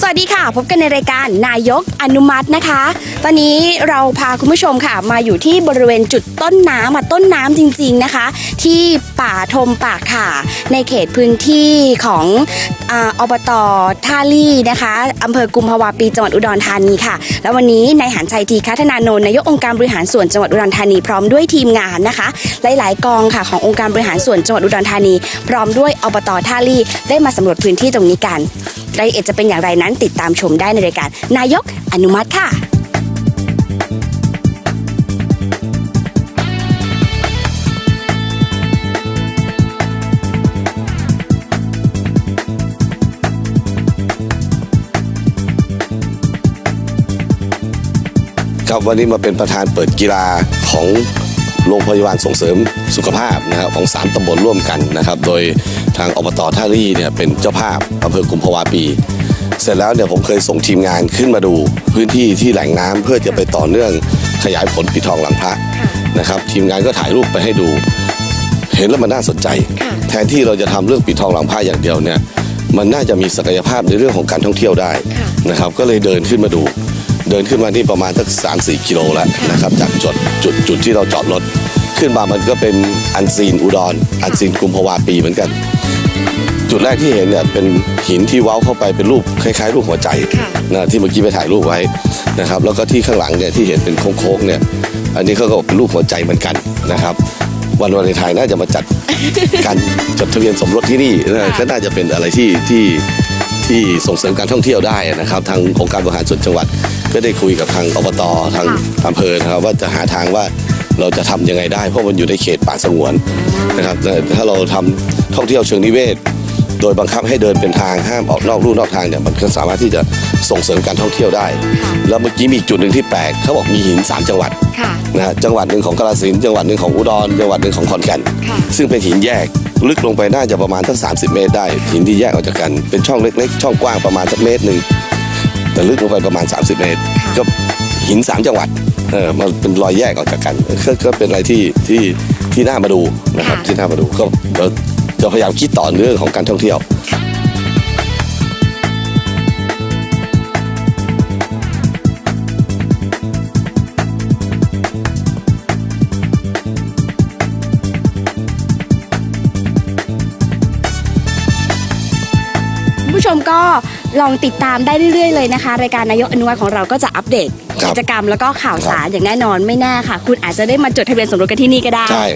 สวัสดีค่ะ พบกันในรายการนายกอนุมัตินะคะ ตอนนี้เราพาคุณผู้ชมค่ะ มาอยู่ที่บริเวณจุดต้นน้ำอะต้นน้ำจริง ๆนะคะ ที่ป่าทมป่าข่าในเขตพื้นที่ของอบตท่าลี่นะคะอำเภอกุมภาวาปีจังหวัดอุดรธานีค่ะ แล้ววันนี้นายหันชัยทีคัฒนานนท์นายกองค์การบริหารส่วนจังหวัดอุดรธานีพร้อมด้วยทีมงานนะคะ หลาย ๆ กองค่ะขององค์การบริหารส่วนจังหวัดอุดรธานี พร้อมด้วยอบตท่าลี่ได้มาสำรวจพื้นที่ตรงนี้กัน รายละเอียดจะเป็นอย่างไรนั้นติดตามชมได้ในรายการนายกอนุมัติค่ะครับวันนี้มาเป็นประธานเปิดกีฬาของโรงพยาบาลส่งเสริมสุขภาพนะครับของสามตำบลร่วมกันนะครับ โดย ทางอบตท่ารี่เนี่ยเป็นเจ้าภาพอำเภอกุมภาวาปี เสร็จแล้วเนี่ยผมเคยส่งทีมงานขึ้นมาดูพื้นที่ที่แหล่งน้ำเพื่อจะไปต่อเนื่องขยายผลปิดทองหลังพระนะครับ ทีมงานก็ถ่ายรูปไปให้ดู เห็นแล้วมันน่าสนใจค่ะแทนที่เราจะทำเรื่องปิดทองหลังพระอย่างเดียวเนี่ยมันน่าจะมีศักยภาพในเรื่องของการท่องเที่ยวได้ค่ะนะครับ ก็เลยเดินขึ้นมาดู เดินขึ้นมานี่ประมาณสักสามสี่กิโลแล้วนะครับ จากจุดจุดจุดที่เราจอดรถ ขึ้นมามันก็เป็นอันซีนอุดร อันซีนกุมภาวาปีเหมือนกัน จุดแรกที่เห็นเนี่ยเป็นหินที่เว้าเข้าไปเป็นรูปคล้ายๆ รูปหัวใจค่ะนะที่เมื่อกี้ไปถ่ายรูปไว้นะครับ แล้วก็ที่ข้างหลังเนี่ยที่เห็นเป็นโค้งๆเนี่ย อันนี้เขาก็เป็นรูปหัวใจเหมือนกันนะครับ วันวาเลนไทน์น่าจะมาจัดการจดทะเบียนสมรสที่นี่นะก็น่าจะเป็นอะไรที่ที่ที่ส่งเสริมการท่องเที่ยวได้นะครับ ทางองค์การบริหารส่วนจังหวัดก็ได้คุยกับทางอบตทางอำเภอนะครับว่าจะหาทางว่า เราจะทำยังไงได้ เพราะมันอยู่ในเขตป่าสงวนนะครับถ้าเราทำท่องเที่ยวเชิงนิเวศ โดยบังคับให้เดินเป็นทางห้ามออกนอกลู่นอกทางเนี่ยมันก็สามารถที่จะส่งเสริมการท่องเที่ยวได้ แล้วเมื่อกี้มีอีกจุดหนึ่งที่แปลกเขาบอกมีหินสามจังหวัดค่ะนะฮะจังหวัดหนึ่งของกาฬสินธุ์จังหวัดหนึ่งของอุดรจังหวัดหนึ่งของขอนแก่นค่ะซึ่งเป็นหินแยกลึกลงไปน่าจะประมาณสัก30 เมตรได้ หินที่แยกออกจากกันเป็นช่องเล็ก ๆ ช่องกว้างประมาณสักเมตรหนึ่งแต่ลึกลงไปประมาณ 30 เมตร ก็หินสามจังหวัด เออมันเป็นรอยแยกออกจากกันก็ก็เป็นอะไรที่ที่ที่น่ามาดูนะครับค่ะ ที่น่ามาดูก็เดี๋ยวจะพยายามคิดต่อเรื่องของการท่องเที่ยวคุณผู้ชมก็ ลองติดตามได้เรื่อยๆเลยนะคะ รายการนายกอนุวัติของเราก็จะอัปเดตครับกิจกรรมแล้วก็ข่าวสารอย่างแน่นอนไม่แน่ค่ะ คุณอาจจะได้มาจดทะเบียนสมรสกันที่นี่ก็ได้ ใช่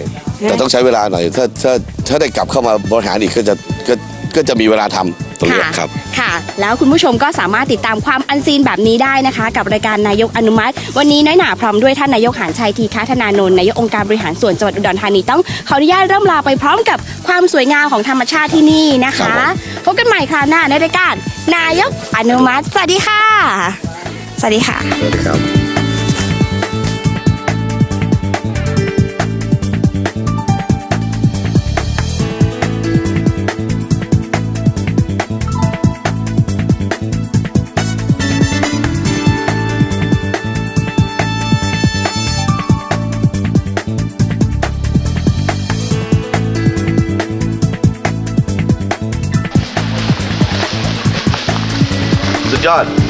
แต่ต้องใช้เวลาหน่อย ถ้าถ้าถ้าได้กลับเข้ามาบริหารอีกก็จะก็ก็จะมีเวลาทำ ตรงนี้ค่ะครับ ค่ะ แล้วคุณผู้ชมก็สามารถติดตามความอันซีนแบบนี้ได้นะคะ กับรายการนายกอนุมัติ วันนี้น้อยหนาพร้อมด้วยท่านนายกหานชัยทีคัฒนานนท์นายกองค์การบริหารส่วนจังหวัดอุดรธานีต้องขออนุญาตเริ่มลาไปพร้อมกับความสวยงามของธรรมชาติที่นี่นะครัคะบผมพบกันใหม่คราวหน้าในรายการนายกอนุมัติ สวัสดีค่ะ สวัสดีค่ะ สวัสดีครับ สุดยอด